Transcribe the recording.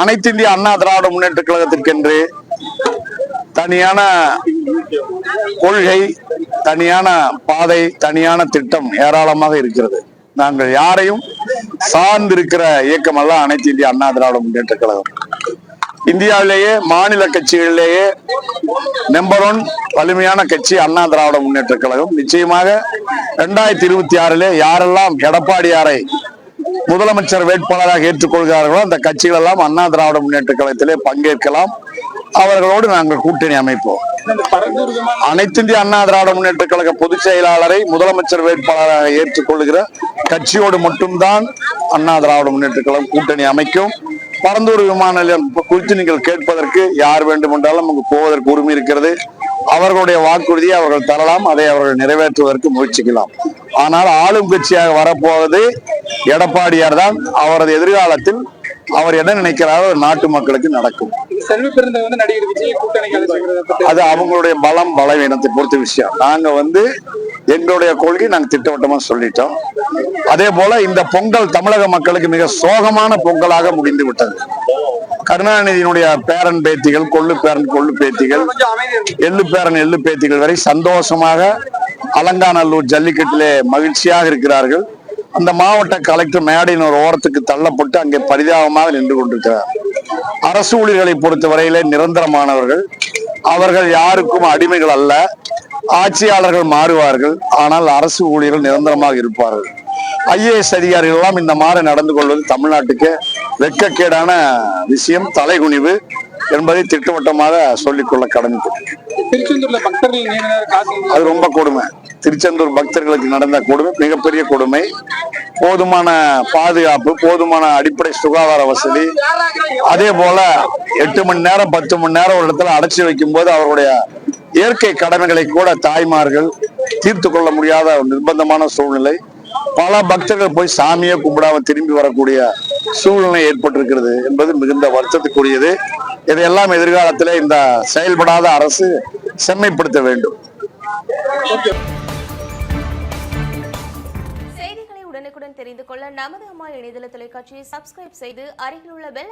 அனைத்து இந்திய அண்ணா திராவிட முன்னேற்ற கழகத்திற்கென்று தனியான கொள்கை தனியான பாதை தனியான திட்டம் ஏராளமாக இருக்கிறது. நாங்கள் யாரையும் சார்ந்திருக்கிற இயக்கம் அல்ல அனைத்து இந்திய அண்ணா திராவிட முன்னேற்ற கழகம். இந்தியாவிலேயே மாநில கட்சிகளிலேயே நம்பர் ஒன் வலிமையான கட்சி அண்ணா திராவிட முன்னேற்ற கழகம். நிச்சயமாக ரெண்டாயிரத்தி இருபத்தி ஆறிலே யாரெல்லாம் எடப்பாடியாரை முதலமைச்சர் வேட்பாளராக ஏற்றுக்கொள்கிறார்களோ அந்த கட்சிகள் எல்லாம் அண்ணா திராவிட முன்னேற்ற கழகத்திலே பங்கேற்கலாம். அவர்களோடு நாங்கள் கூட்டணி அமைப்போம். இந்த பரந்தூர் அனைத்து இந்திய அண்ணா திராவிட முன்னேற்ற கழக பொதுச் செயலாளரை முதலமைச்சர் வேட்பாளராக ஏற்றுக்கொள்கிற கட்சியோடு மட்டும்தான் அண்ணா திராவிட முன்னேற்ற கழகம் கூட்டணி அமைக்கும். பரந்தூர் விமான நிலையம் குறித்து நீங்கள் கேட்பதற்கு யார் வேண்டுமென்றாலும் அங்கு போவதற்கு உரிமை இருக்கிறது. அவர்களுடைய வாக்குறுதியை அவர்கள் தரலாம் அதை அவர்கள் நிறைவேற்றுவதற்கு முயற்சிக்கலாம். ஆனால் ஆளும் கட்சியாக வரப்போவது எடப்பாடியார் தான். அவரது எதிர்காலத்தில் அவர் என்ன நினைக்கிறாரோ நாட்டு மக்களுக்கு நடக்கும். அது அவங்களுடைய பலம் பலவீனத்தை பொறுத்த விஷயம். நாங்க வந்து எங்களுடைய கொள்கை நாங்கள் திட்டவட்டமாக சொல்லிட்டோம். அதே போல இந்த பொங்கல் தமிழக மக்களுக்கு மிக சோகமான பொங்கலாக முடிந்து விட்டது. கருணாநிதியினுடைய பேரன் பேத்திகள் கொள்ளு பேரன் கொள்ளு பேத்திகள் எள்ளு பேரன் எள்ளு பேத்திகள் வரை சந்தோஷமாக அலங்காநல்லூர் ஜல்லிக்கட்டிலே மகிழ்ச்சியாக இருக்கிறார்கள். அந்த மாவட்ட கலெக்டர் மேடையின் ஒரு ஓரத்துக்கு தள்ளப்பட்டு அங்கே பரிதாபமாக நின்று கொண்டிருக்கிறார். அரசு ஊழியர்களை பொறுத்தவரையிலே நிரந்தரமானவர்கள். அவர்கள் யாருக்கும் அடிமைகள் அல்ல. ஆட்சியாளர்கள் மாறுவார்கள் ஆனால் அரசு ஊழியர்கள் நிரந்தரமாக இருப்பார்கள். ஐஏஎஸ் அதிகாரிகள் எல்லாம் இந்த மாதிரி நடந்து கொள்வது தமிழ்நாட்டுக்கு வெட்கக்கேடான விஷயம் தலைகுனிவு என்பதை திட்டவட்டமாக சொல்லிக்கொள்ள காத்து அது ரொம்ப கொடுமை. திருச்செந்தூர் பக்தர்களுக்கு நடந்த கொடுமை மிகப்பெரிய கொடுமை. போதுமான பாதுகாப்பு போதுமான அடிப்படை சுகாதார வசதி. அதே போல எட்டு மணி நேரம் பத்து மணி நேரம் ஒரு இடத்துல அடைச்சி வைக்கும் போது அவருடைய இயற்கை கடமைகளை கூட தாய்மார்கள் தீர்த்து கொள்ள முடியாத ஒரு நிர்பந்தமான சூழ்நிலை. பல பக்தர்கள் போய் சாமியை கும்பிடாம திரும்பி வரக்கூடிய சூழ்நிலை ஏற்பட்டிருக்கிறது என்பது மிகுந்த வருத்தத்துக்குரியது. இதையெல்லாம் எதிர்காலத்தில் இந்த செயல்படாத அரசு செம்மைப்படுத்த வேண்டும். செய்திகளை உடனுக்குடன் தெரிந்து கொள்ள நமது அம்மா இணையதள தொலைக்காட்சியை சப்ஸ்கிரைப் செய்து அருகில் உள்ள பெல்